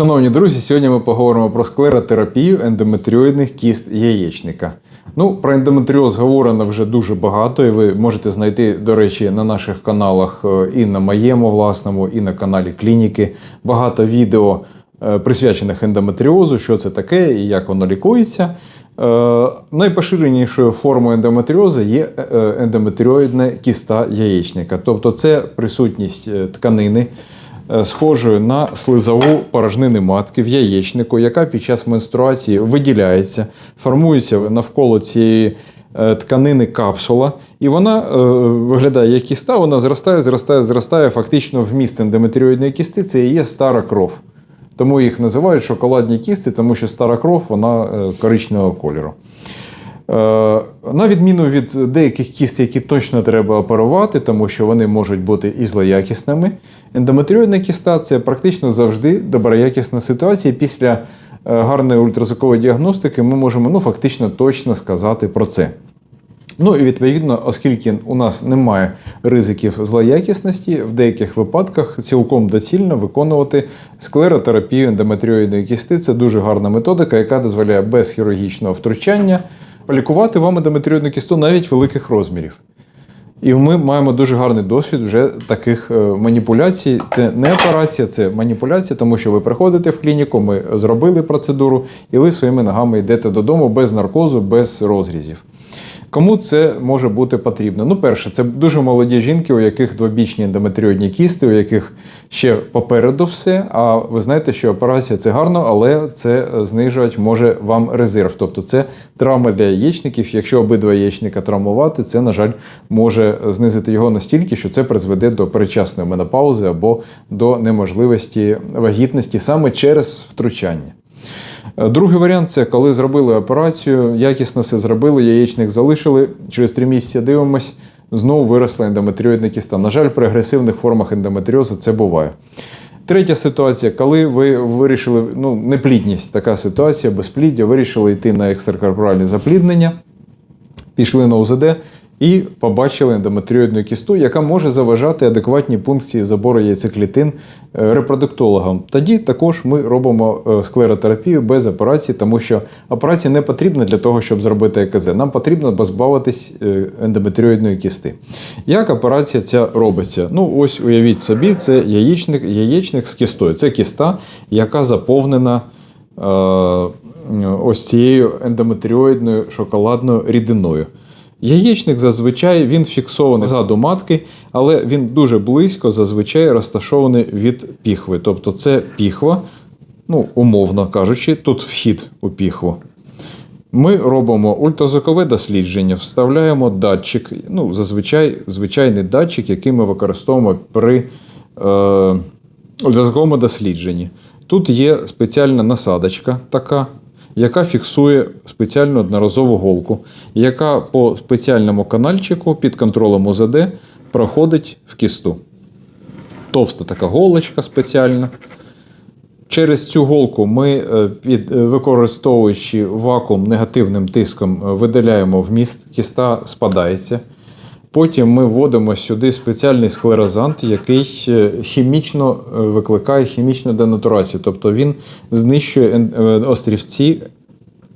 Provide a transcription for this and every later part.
Шановні друзі, сьогодні ми поговоримо про склеротерапію ендометріоїдних кіст яєчника. Ну, про ендометріоз говорено вже дуже багато, і ви можете знайти, до речі, на наших каналах е, і на моєму власному, і на каналі Клініки багато відео е, присвячених ендометріозу, що це таке і як воно лікується. Е, Найпоширенішою формою ендометріозу є ендометріоїдна кіста яєчника, тобто це присутність тканини схожою на слизову порожнини матки в яєчнику, яка під час менструації виділяється, формується навколо цієї е, тканини капсула, і вона е, виглядає як кіста, вона зростає, зростає, зростає. Фактично вміст ендометріоїдної кісти це і є стара кров. Тому їх називають шоколадні кісти, тому що стара кров вона е, коричневого кольору. Е, На відміну від деяких кіст, які точно треба оперувати, тому що вони можуть бути і злоякісними, ендометріоїдна кіста це практично завжди доброякісна ситуація. Після е, гарної ультразвукової діагностики ми можемо ну, фактично точно сказати про це. Ну і відповідно, оскільки у нас немає ризиків злоякісності, в деяких випадках цілком доцільно виконувати склеротерапію ендометріоїдної кісти. Це дуже гарна методика, яка дозволяє без хірургічного втручання лікувати вам ендометріоїдну кісту навіть великих розмірів. І ми маємо дуже гарний досвід вже таких е, маніпуляцій. Це не операція, це маніпуляція, тому що ви приходите в клініку, ми зробили процедуру, і ви своїми ногами йдете додому без наркозу, без розрізів. Кому це може бути потрібно? Ну, перше, це дуже молоді жінки, у яких двобічні ендометріоїдні кісти, у яких ще попереду все. А ви знаєте, що операція це гарно, але це знижувати може вам резерв. Тобто це травма для яєчників. Якщо обидва яєчника травмувати, це, на жаль, може знизити його настільки, що це призведе до передчасної менопаузи або до неможливості вагітності саме через втручання. Е, Другий варіант це коли зробили операцію, якісно все зробили, яєчник залишили. Через три місяці дивимось, знову виросла ендометріоїдна кіста. На жаль, при агресивних формах ендометріозу це буває. Третя ситуація, коли ви вирішили, ну, неплідність, така ситуація, безпліддя, вирішили йти на екстракорпоральне запліднення, пішли на УЗД і побачили ендометріоїдну кісту, яка може заважати адекватній функції забору яйцеклітин е, репродуктологам. Тоді також ми робимо е, склеротерапію без операції, тому що операція не потрібна для того, щоб зробити ЕКЗ. Нам потрібно позбавитись е, ендометріоїдної кісти. Як операція ця робиться? Ну, ось уявіть собі, це яєчник, яєчник з кістою. Це кіста, яка заповнена. Ось цією ендометріоїдною шоколадною рідиною. Яєчник зазвичай він фіксований ззаду матки, але він дуже близько зазвичай розташований від піхви. Тобто це піхва, ну, умовно кажучи, тут вхід у піхву. Ми робимо ультразвукове дослідження, вставляємо датчик, ну, зазвичай звичайний датчик, який ми використовуємо при е, ультразвуковому дослідженні. Тут є спеціальна насадочка така, яка фіксує спеціальну одноразову голку, яка по спеціальному канальчику під контролем УЗД проходить в кісту. Товста така голочка спеціальна. Через цю голку ми, е, під, е, використовуючи вакуум негативним тиском, е, видаляємо вміст, кіста спадається. Потім ми вводимо сюди спеціальний склерозант, який е, хімічно е, викликає хімічну денатурацію. Тобто він знищує е, острівці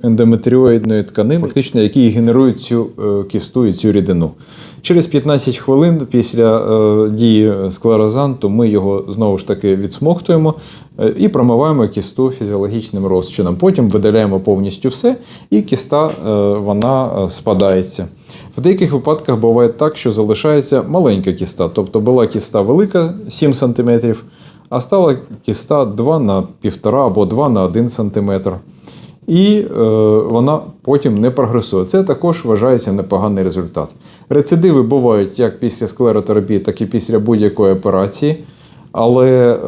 ендометріоїдної тканини, фактично, які генерують цю кісту і цю рідину. Через 15 хвилин після дії склерозанту ми його знову ж таки відсмоктуємо і промиваємо кісту фізіологічним розчином. Потім видаляємо повністю все, і кіста вона спадається. В деяких випадках буває так, що залишається маленька кіста, тобто була кіста велика 7 см, а стала кіста 2 на 1,5 або 2 на 1 см і е, вона потім не прогресує. Це також вважається непоганий результат. Рецидиви бувають як після склеротерапії, так і після будь-якої операції. Але,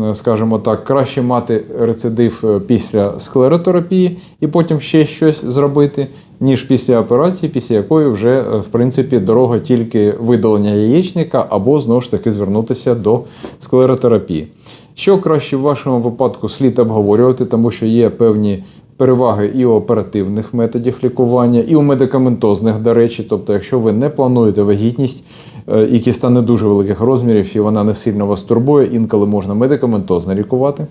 е, скажімо так, краще мати рецидив е, після склеротерапії і потім ще щось зробити, ніж після операції, після якої вже, е, в принципі, дорога тільки видалення яєчника або знову ж таки звернутися до склеротерапії. Що краще в вашому випадку слід обговорювати, тому що є певні переваги і у оперативних методів лікування, і у медикаментозних, до речі. Тобто, якщо ви не плануєте вагітність е, і кіста не дуже великих розмірів, і вона не сильно вас турбує, інколи можна медикаментозно лікувати.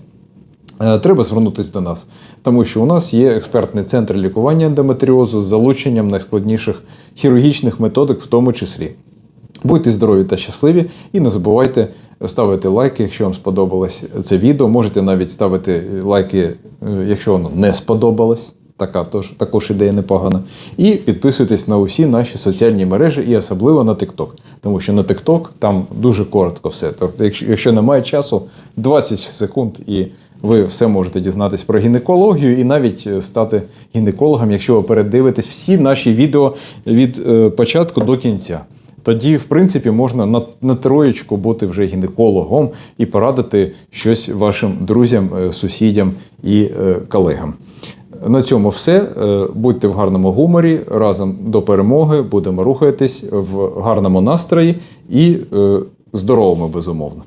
Е, Треба звернутися до нас, тому що у нас є експертний центр лікування ендометріозу з залученням найскладніших хірургічних методик, в тому числі. Будьте здорові та щасливі, і не забувайте ставити лайки, якщо вам сподобалось це відео. Можете навіть ставити лайки, е, якщо воно не сподобалось. Така тож, також ідея непогана. І підписуйтесь на усі наші соціальні мережі, і особливо на TikTok. Тому що на TikTok там дуже коротко все. Тобто, якщо, якщо немає часу, 20 секунд, і ви все можете дізнатись про гінекологію і навіть е, стати гінекологом, якщо ви передивитесь всі наші відео від е, початку до кінця. Тоді, в принципі, можна на, на троєчку бути вже гінекологом і порадити щось вашим друзям, е, сусідям і е, колегам. На цьому все. Е, Будьте в гарному гуморі. Разом до перемоги. Будемо рухатись в гарному настрої і е, здоровими, безумовно.